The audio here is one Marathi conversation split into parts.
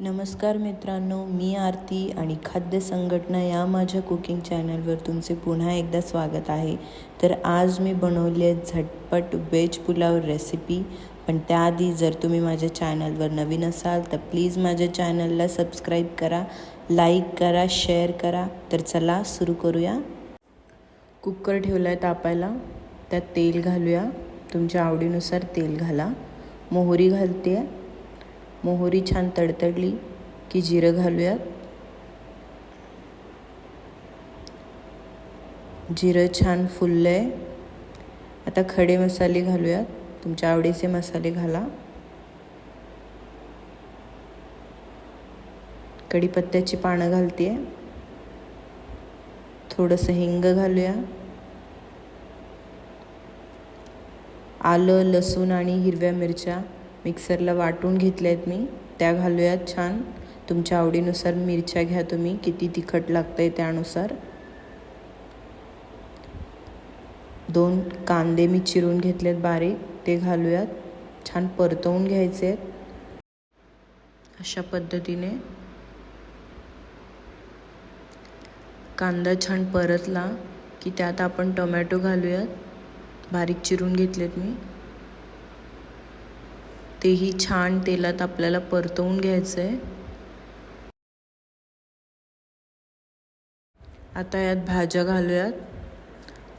नमस्कार मित्रांनो मी आरती आणि खाद्य संघटना या माझ्या कुकिंग चॅनलवर तुमचे पुन्हा एकदा स्वागत आहे. तर आज मी बनवली आहे झटपट वेज पुलाव रेसिपी पण त्याआधी जर तुम्ही माझ्या चॅनलवर नवीन असाल तर प्लीज माझ्या चॅनलला सबस्क्राईब करा लाईक करा शेअर करा. तर चला सुरू करूया. कुकर ठेवला आहे तापायला. त्यात तेल घालूया. तुमच्या आवडीनुसार तेल घाला. मोहरी घालते आहे मोहरी छान तडतडली की जिरं घालूयात. जिरं छान फुललं आहे आता खडे मसाले घालूयात. तुमच्या आवडीचे मसाले घाला. कढीपत्त्याची पानं घालते थोडंसं हिंग घालूया. आलं लसूण आणि हिरव्या मिरच्या. मिक्सरला वाटून घेतल्या आहेत मी. त्या घालूयात छान. तुमच्या आवडीनुसार मिरच्या घ्या तुम्ही. किती तिखट लागतं आहे त्यानुसार. दोन कांदे मी चिरून घेतलेत बारीक. ते घालूयात. छान परतवून घ्यायचे. आहेत अशा पद्धतीने. कांदा छान परतला की त्यात आपण टोमॅटो घालूयात. बारीक चिरून घेतलेत मी. तेही छान तेलात आपल्याला परतवून घ्यायचं आहे आता यात भाज्या घालूयात.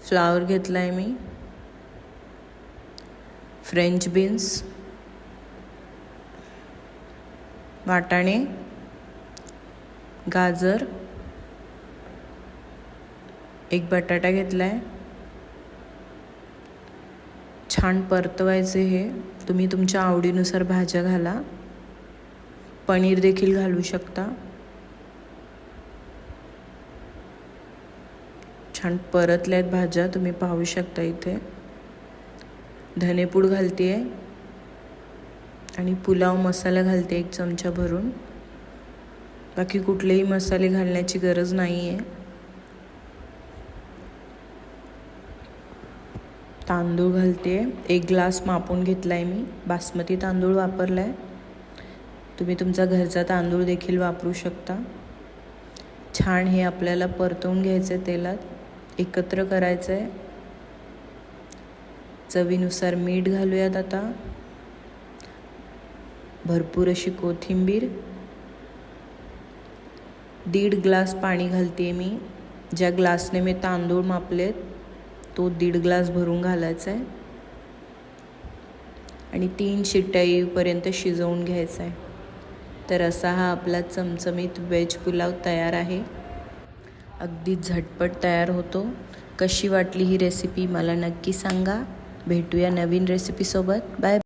फ्लावर घेतला आहे मी. French beans. वाटाणे. गाजर. एक बटाटा घेतला आहे छान परतवायचे हे. तुम्ही तुमच्या आवडीनुसार भाज्या घाला. पनीर देखील घालू शकता. छान परतल्या आहेत भाज्या तुम्ही पाहू शकता इथे. धनेपूड घालते आहे आणि पुलाव मसाला घालते एक चमचा भरून. बाकी कुठलेही मसाले घालण्याची गरज नाही आहे तांदूळ घालते. एक ग्लास मापून घेतला आहे मी. बासमती तांदूळ वापरला आहे तुम्ही तुमचा घरचा तांदूळ देखील वापरू शकता. छान हे आपल्याला परतवून घ्यायचं आहे तेलात. एकत्र करायचं आहे चवीनुसार मीठ घालूयात आता. भरपूर अशी कोथिंबीर. दीड ग्लास पाणी घालते मी. ज्या ग्लासने मी तांदूळ मापलेत तो दीड ग्लास भरून घालायचा आहे. आणि तीन शिट्ट्या येईपर्यंत शिजवून घ्यायचा आहे. तर असा हा आपला चमचमीत वेज पुलाव तयार आहे. अगदी झटपट तयार होतो. कशी वाटली ही रेसिपी मला नक्की सांगा. भेटूया नवीन रेसिपीसोबत बाय